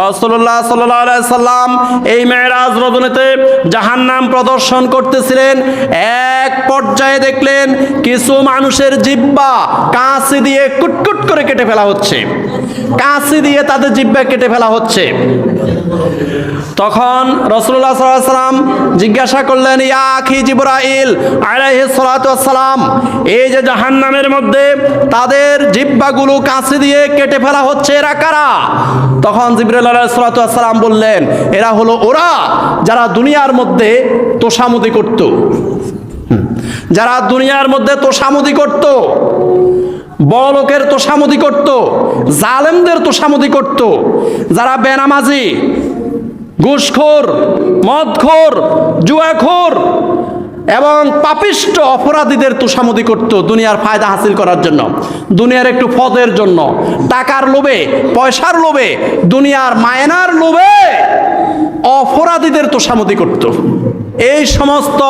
রসুল্লাহ সাল্লাম এই মেয়েরাজ রজনীতে জাহান্নাম প্রদর্শন করতেছিলেন। এক পর্যায়ে দেখলেন কিছু মানুষের জিব্বা কাঁচি দিয়ে কুটকুট করে কেটে ফেলা হচ্ছে। কাঁচি দিয়ে তাদের জিব্বা কেটে ফেলা হচ্ছে। তখন রসুল্লাহ সাল্লাম জিজ্ঞাসা করলেন, ইয়া আখি জিব্রাইল আলাইহিস সালাতু সালাম এই যে জাহান্নামের মধ্যে তাদের জিব্বাগুলো কাঁচি দিয়ে কেটে ফেলা হচ্ছে, এরা কারা? তখন জিব্রাইল আলাইহিস সালাতু বললেন, এরা হলো ওরা যারা দুনিয়ার মধ্যে তোষামুদি করত। যারা দুনিয়ার মধ্যে তোষামুদি করত বড় লোকের তোষামুদি করত, জালেমদের তোষামুদি করত, যারা বেনামাজি ঘুষখোর, মদখোর, জুয়াখোর এবং পাপিষ্ট অপরাধীদের তুষামতি করত দুনিয়ার ফায়দা হাসিল করার জন্য। দুনিয়ার একটু পদের জন্য। টাকার লোভে, পয়সার লোভে, দুনিয়ার মায়নার লোভে অপরাধীদের তোষামদি করত। এই সমস্ত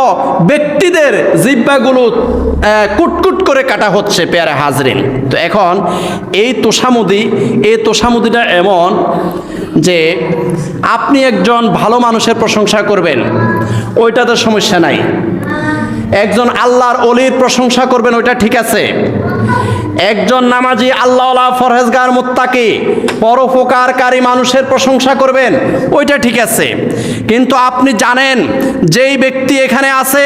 ব্যক্তিদের জিব্বাগুলো কুটকুট করে কাটা হচ্ছে পেয়ারে হাজরিন। তো এখন এই তোষামুদি এই তোষামুদিটা এমন যে আপনি একজন ভালো মানুষের প্রশংসা করবেন, ওইটাতে সমস্যা নাই। একজন আল্লাহর অলির প্রশংসা করবেন, ওইটা ঠিক আছে। একজন নামাজি আল্লাহ ফরহেজগার মুত্তাকি, পরোপকারকারী মানুষের প্রশংসা করবেন, ওইটা ঠিক আছে। কিন্তু আপনি জানেন, যেই ব্যক্তি এখানে আছে,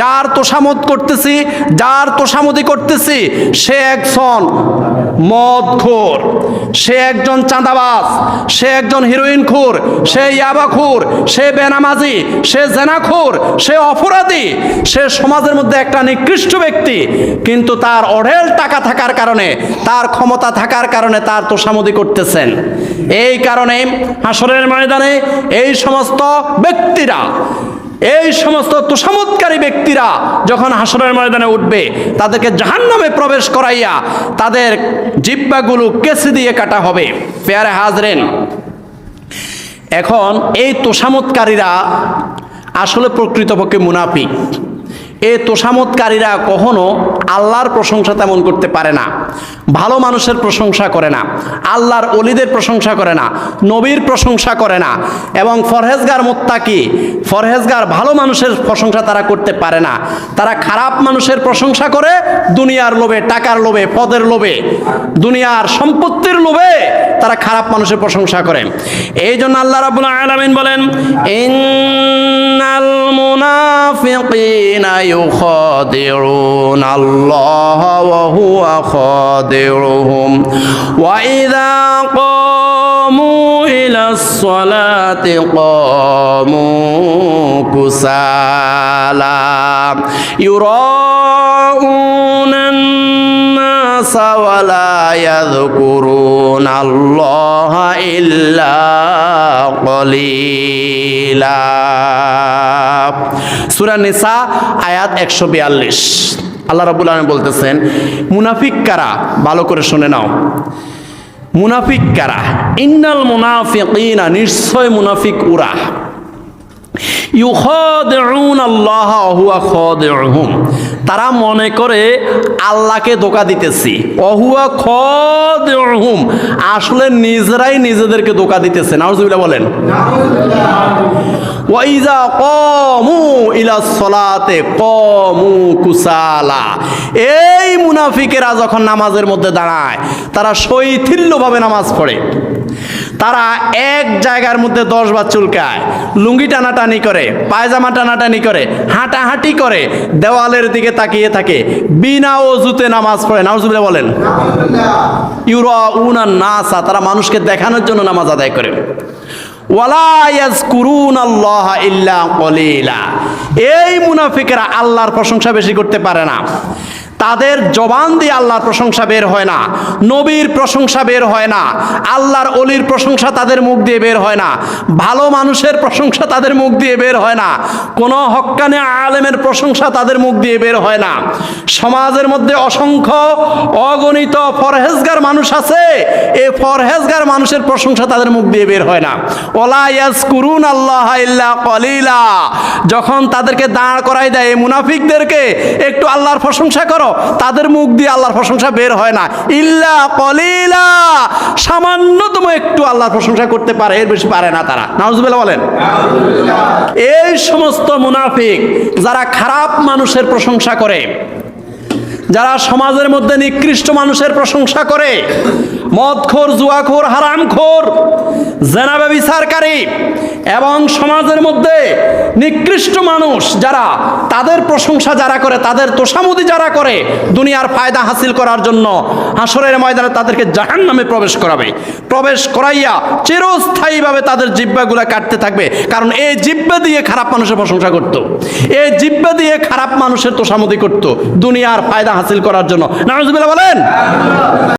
যার তোষামত করতেছি, যার তোষামতি করতেছি, সে একজন মদখোর, সে একজন চাঁদাবাজ, সে একজন হিরোইন খুর সে ইয়াবাখুর, সে বেনামাজি, সে জেনাখুর, সে অপরাধী, সে সমাজের মধ্যে একটা নিকৃষ্ট ব্যক্তি, কিন্তু তার অঢেল টাকা থাকার কারণে, তার ক্ষমতা থাকার কারণে তার তোষামদি করতেছেন। এই কারণে হাসরের ময়দানে এই সমস্ত ব্যক্তিরা, এই সমস্ত তোষামতকারী ব্যক্তিরা যখন হাসরের ময়দানে উঠবে, তাদেরকে জাহান্নামে প্রবেশ করাইয়া তাদের জিব্বাগুলো কেসি দিয়ে কাটা হবে। পেয়ারে হাজরেন, এখন এই তোষামতকারীরা আসলে প্রকৃতপক্ষে মুনাফিক। এই তোষামতকারীরা কখনো আল্লাহর প্রশংসা তেমন করতে পারে না। ভালো মানুষের প্রশংসা করে না, আল্লাহর অলিদের প্রশংসা করে না, নবীর প্রশংসা করে না এবং ফরহেজগার মোত্তাকি, ফরহেজগার ভালো মানুষের প্রশংসা তারা করতে পারে না। তারা খারাপ মানুষের প্রশংসা করে দুনিয়ার লোভে, টাকার লোভে, পদের লোভে, দুনিয়ার সম্পত্তির লোভে তারা খারাপ মানুষের প্রশংসা করে। এই জন্য আল্লাহ রাবুল আলামিন বলেন يخادعون الله وهو خادعهم. وإذا قاموا إلى الصلاة قاموا كسالى. يراءون الناس ولا يذكرون الله إلا قليلا সূরা নিসা আয়াত একশো বিয়াল্লিশ আল্লাহ রাবুল আলম বলতেছেন মুনাফিক কারা ভালো করে শুনে নাও মুনাফিক কারা ইন্নাল মুনাফিকিনা নিশ্চয় মুনাফিক উরা ইউখাদিউন আল্লাহ অহুয়া খাদিউহুম তারা মনে করে আল্লাহকে ধোকা দিতেছি। অহুয়া খাদিউহুম। আসলে নিজেরাই নিজেদেরকে ধোকা দিতেছে। নাউজুবিল্লাহ বলেন। ওয়াইজা কমু ইলা সলাতে কমু কুসালা। এই মুনাফিকেরা যখন নামাজের মধ্যে দাঁড়ায়, তারা শৈথিল্যভাবে নামাজ পড়ে। তারা এক জায়গার মধ্যে দশ বার চুলকায়। লুঙ্গি টানাটানি করে, পায়জামা টানাটানি করে, হাঁটাহাঁটি করে, দেওয়ালের দিকে তাকিয়ে থাকে, বিনা অজুতে নামাজ পড়ে। নাউজুবিল্লাহ বলেন ইউরা উনা নাসা তারা মানুষকে দেখানোর জন্য নামাজ আদায় করে। এই মুনাফিকেরা আল্লাহর প্রশংসা বেশি করতে পারে না। তাদের জবান দিয়ে আল্লাহর প্রশংসা বের হয় না, নবীর প্রশংসা বের হয় না, আল্লাহর অলির প্রশংসা তাদের মুখ দিয়ে বের হয় না, ভালো মানুষের প্রশংসা তাদের মুখ দিয়ে বের হয় না, কোনো হক্কানে আলেমের প্রশংসা তাদের মুখ দিয়ে বের হয় না। সমাজের মধ্যে অসংখ্য অগণিত ফরহেজগার মানুষ আছে এই ফরহেজগার মানুষের প্রশংসা তাদের মুখ দিয়ে বের হয় না। ওলা ইয়াজকুরুন আল্লাহ ইল্লা কলিলা, যখন তাদেরকে দাঁড় করাই দেয় মুনাফিকদেরকে, একটু আল্লাহর প্রশংসা করো তাদের মুখ দিয়ে আল্লাহর প্রশংসা বের হয় না। ইল্লা কলিলা, সামান্যতম একটু আল্লাহর প্রশংসা করতে পারে, এর বেশি পারে না তারা। নাউজুবিল্লাহ বলেন। এই সমস্ত মুনাফিক যারা খারাপ মানুষের প্রশংসা করে, যারা সমাজের মধ্যে নিকৃষ্ট মানুষের প্রশংসা করে মদখোর, জুয়াখোর, হারামখোর জেনাবে বিচারকারী এবং সমাজের মধ্যে নিকৃষ্ট মানুষ যারা, তাদের প্রশংসা যারা করে, তাদের তোষামুদি যারা করে, দুনিয়ার ফায়দা হাসিল করার জন্য হাসরের ময়দানে তাদেরকে জাহান নামে প্রবেশ করাবে। প্রবেশ করাইয়া চিরস্থায়ীভাবে তাদের জিব্বাগুলা কাটতে থাকবে। কারণ এই জিব্বা দিয়ে খারাপ মানুষের প্রশংসা করত। এই জিব্বা দিয়ে খারাপ মানুষের তোষামুদি করত। দুনিয়ার ফায়দা হাসিল করার জন্য। নাউজুবিল্লাহ বলেন।